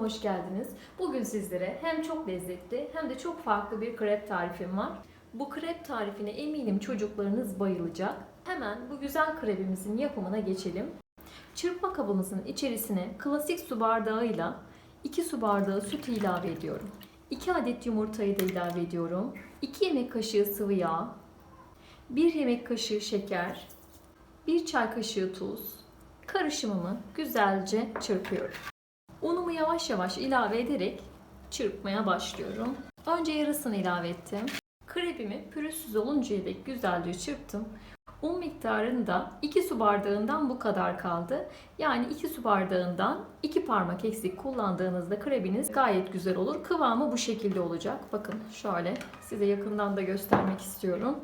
hoş geldiniz. Bugün sizlere hem çok lezzetli hem de çok farklı bir krep tarifim var. Bu krep tarifine eminim çocuklarınız bayılacak. Hemen bu güzel krepimizin yapımına geçelim. Çırpma kabımızın içerisine klasik su bardağıyla 2 su bardağı süt ilave ediyorum. 2 adet yumurtayı da ilave ediyorum. 2 yemek kaşığı sıvı yağ, 1 yemek kaşığı şeker, 1 çay kaşığı tuz, karışımımı güzelce çırpıyorum. Unumu yavaş yavaş ilave ederek çırpmaya başlıyorum. Önce yarısını ilave ettim. Krepimi pürüzsüz oluncaya dek güzelce çırptım. Un miktarını da 2 su bardağından bu kadar kaldı. Yani 2 su bardağından 2 parmak eksik kullandığınızda krebiniz gayet güzel olur. Kıvamı bu şekilde olacak. Bakın şöyle size yakından da göstermek istiyorum.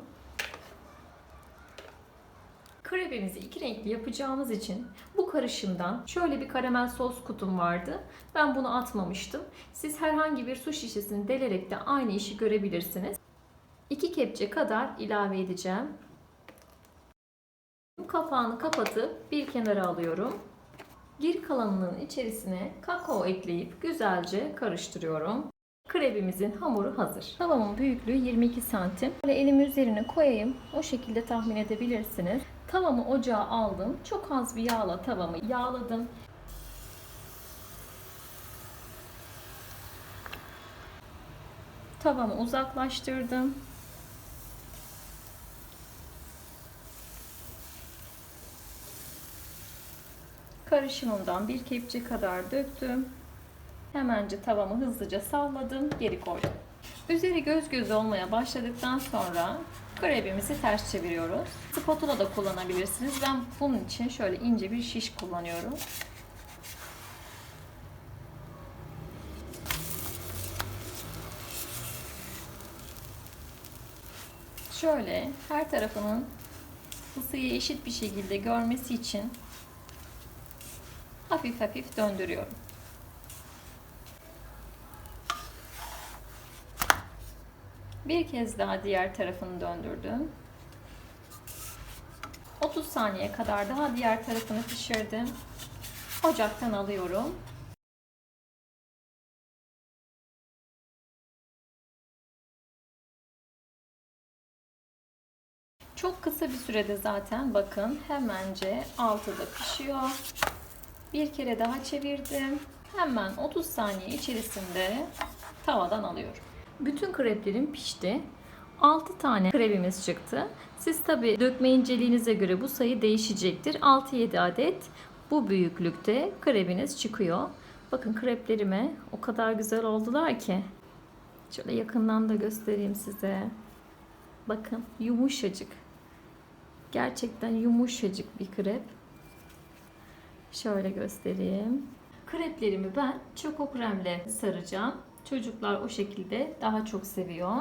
Krebimizi iki renkli yapacağımız için bu karışımdan şöyle bir karamel sos kutum vardı. Ben bunu atmamıştım. Siz herhangi bir su şişesini delerek de aynı işi görebilirsiniz. 2 kepçe kadar ilave edeceğim. Kapağını kapatıp bir kenara alıyorum. Geri kalanının içerisine kakao ekleyip güzelce karıştırıyorum. Krebimizin hamuru hazır. Tavamın büyüklüğü 22 santim. Böyle elimi üzerine koyayım. O şekilde tahmin edebilirsiniz. Tavamı ocağa aldım. Çok az bir yağla tavamı yağladım. Tavamı uzaklaştırdım. Karışımımdan bir kepçe kadar döktüm. Hemenci tavamı hızlıca salladım, geri koydum. Üzeri göz göz olmaya başladıktan sonra krebimizi ters çeviriyoruz. Spatula da kullanabilirsiniz. Ben bunun için şöyle ince bir şiş kullanıyorum. Şöyle her tarafının ısıyı eşit bir şekilde görmesi için hafif hafif döndürüyorum. Bir kez daha diğer tarafını döndürdüm. 30 saniye kadar daha diğer tarafını pişirdim. Ocaktan alıyorum. Çok kısa bir sürede zaten bakın hemence altı da pişiyor. Bir kere daha çevirdim. Hemen 30 saniye içerisinde tavadan alıyorum. Bütün kreplerim pişti. 6 tane krepimiz çıktı. Siz tabi dökme inceliğinize göre bu sayı değişecektir. 6-7 adet bu büyüklükte krepiniz çıkıyor. Bakın kreplerime o kadar güzel oldular ki. Şöyle yakından da göstereyim size. Bakın yumuşacık. Gerçekten yumuşacık bir krep. Şöyle göstereyim. Kreplerimi ben çoko kremle saracağım. Çocuklar o şekilde daha çok seviyor.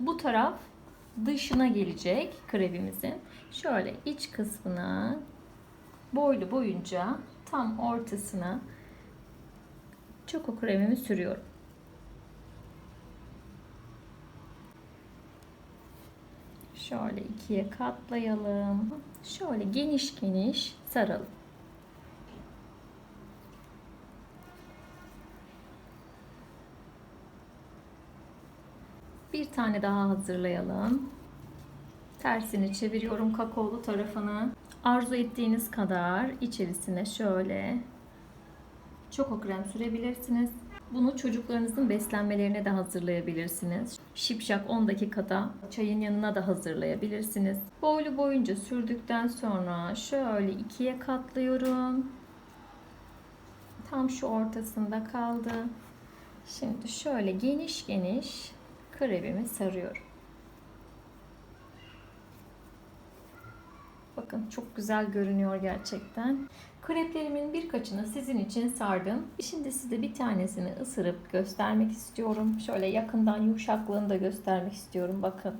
Bu taraf dışına gelecek krepimizin. Şöyle iç kısmına boylu boyunca tam ortasına çoko kremimi sürüyorum. Şöyle ikiye katlayalım. Şöyle geniş geniş saralım. Bir tane daha hazırlayalım. Tersini çeviriyorum kakaolu tarafını. Arzu ettiğiniz kadar içerisine şöyle çoko krem sürebilirsiniz. Bunu çocuklarınızın beslenmelerine de hazırlayabilirsiniz. Şipşak 10 dakikada çayın yanına da hazırlayabilirsiniz. Boylu boyunca sürdükten sonra şöyle ikiye katlıyorum. Tam şu ortasında kaldı. Şimdi şöyle geniş geniş krepimi sarıyorum. Bakın çok güzel görünüyor gerçekten. Kreplerimin birkaçını sizin için sardım. Şimdi size bir tanesini ısırıp göstermek istiyorum. Şöyle yakından yumuşaklığını da göstermek istiyorum. Bakın.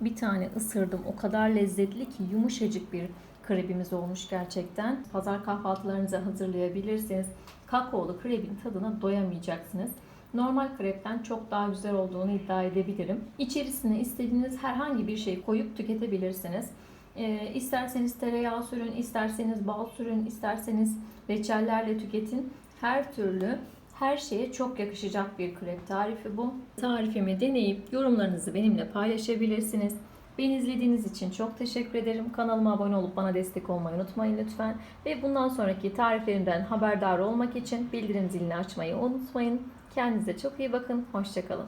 Bir tane ısırdım. O kadar lezzetli ki yumuşacık bir krebimiz olmuş gerçekten. Pazar kahvaltılarınıza hazırlayabilirsiniz. Kakaolu krebin tadına doyamayacaksınız. Normal krepten çok daha güzel olduğunu iddia edebilirim. İçerisine istediğiniz herhangi bir şey koyup tüketebilirsiniz. Ee, isterseniz tereyağı sürün, isterseniz bal sürün, isterseniz reçellerle tüketin. Her türlü her şeye çok yakışacak bir krep tarifi bu. Tarifimi deneyip yorumlarınızı benimle paylaşabilirsiniz. Beni izlediğiniz için çok teşekkür ederim. Kanalıma abone olup bana destek olmayı unutmayın lütfen. Ve bundan sonraki tariflerimden haberdar olmak için bildirim zilini açmayı unutmayın. Kendinize çok iyi bakın. Hoşçakalın.